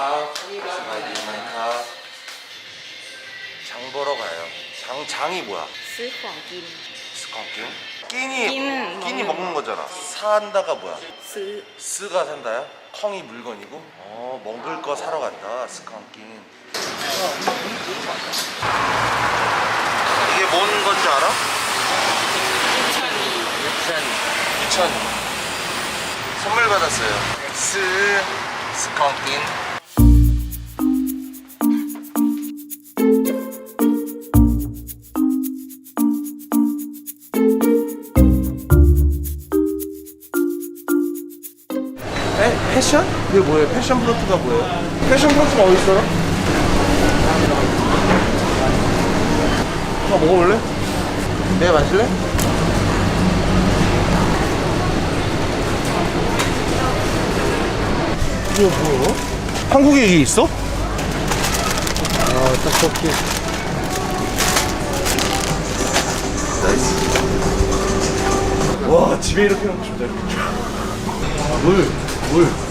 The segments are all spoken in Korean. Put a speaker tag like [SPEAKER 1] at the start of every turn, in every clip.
[SPEAKER 1] 탑, 정말 이만탑. 장 보러 가요. 장 장이 뭐야?
[SPEAKER 2] 스황김.
[SPEAKER 1] 스컹킹? 끼니
[SPEAKER 2] 끼니
[SPEAKER 1] 끼니
[SPEAKER 2] 먹는
[SPEAKER 1] 거잖아. 사한다가 뭐야?
[SPEAKER 2] 스
[SPEAKER 1] 스가 산다야? 컹이 물건이고? 어 먹을 거 사러 간다. 스컹킹. 이게 뭔 건지 알아?
[SPEAKER 2] 유찬이.
[SPEAKER 1] 유찬이. 유찬이. 선물 받았어요. 스 스컹킹. 패션 프로트가 뭐예요? 패션 프로트가 어디 있어요? 나 먹어볼래? 내가 마실래? 이게 뭐야? 한국에 이게 있어? 아, 떡볶이. 나이스. 와, 집에 이렇게 놓으면 진짜 물, 물.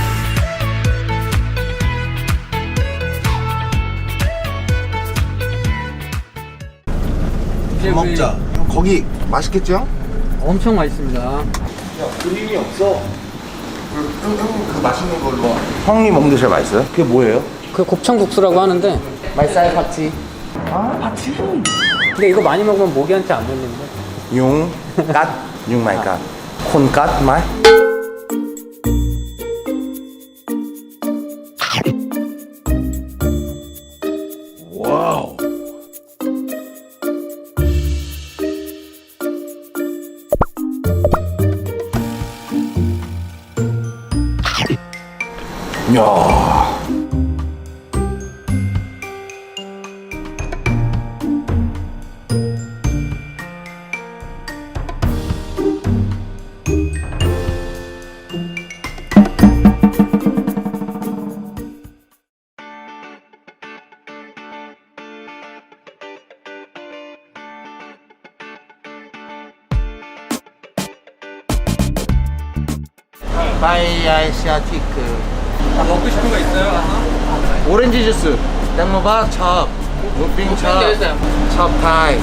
[SPEAKER 3] 이제
[SPEAKER 1] 먹자. 형, 거기 맛있겠죠?
[SPEAKER 3] 엄청 맛있습니다.
[SPEAKER 1] 야, 그림이 없어. 그, 그 맛있는 걸로. 형님 먹는 게 제일 맛있어요? 그게 뭐예요?
[SPEAKER 3] 그 곱창국수라고 하는데
[SPEAKER 1] 말쌀 파티. 아, 파티.
[SPEAKER 3] 근데 이거 많이 먹으면 모기한테 안 걸리는데
[SPEAKER 1] 용, 갓, 용 말, 갓. 콘, 갓, 말. 와 야. 바이아시아티크
[SPEAKER 3] 다 먹고 싶은 거 있어요? 하나?
[SPEAKER 1] 오렌지 주스 땡모밥 첩 무빙 첩
[SPEAKER 3] 있어요.
[SPEAKER 1] 첩타이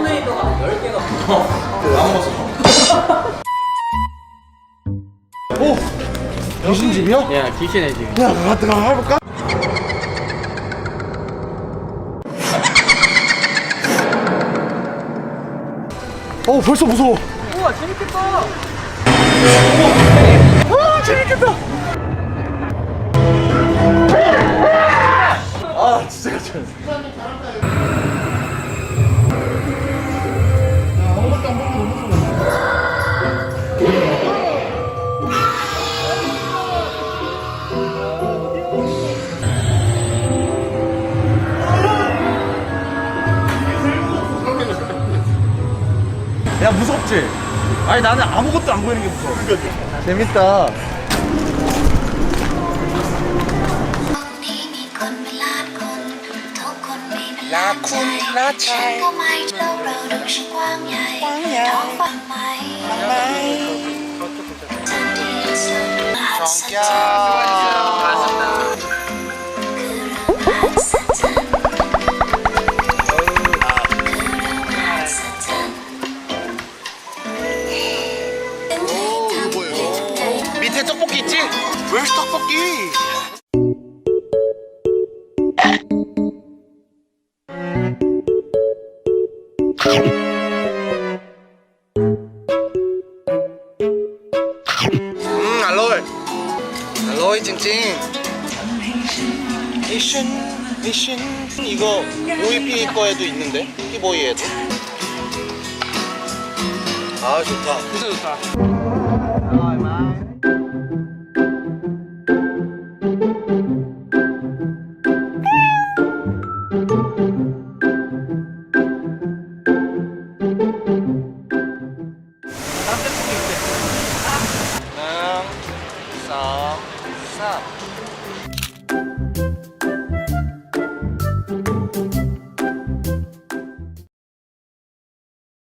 [SPEAKER 3] 토네이도가 10개가
[SPEAKER 1] 오! 귀신집이야?
[SPEAKER 3] 야 귀신의 집.
[SPEAKER 1] 야 갔다 가 해볼까? 어 벌써 무서워.
[SPEAKER 3] 우와 재밌겠다.
[SPEAKER 1] 아 재밌겠다. 아 진짜. 깜짝 야 무섭지? 아니 나는 아무것도 안 보이는 게 무서워. 재밌다.
[SPEAKER 4] Là khôn, lá chai. Lâu rồi được sự quang nhảy. Quang nhảy. Đó bằng máy. Bằng máy. Tròn kia.
[SPEAKER 1] 밑에 떡볶이 있지? 웰스 떡볶이? 음 알로이. 알로이 찡찡 미션 미션 이거 오이피 거에도 있는데? 피보이에도? 아 좋다.
[SPEAKER 3] 진짜 좋다.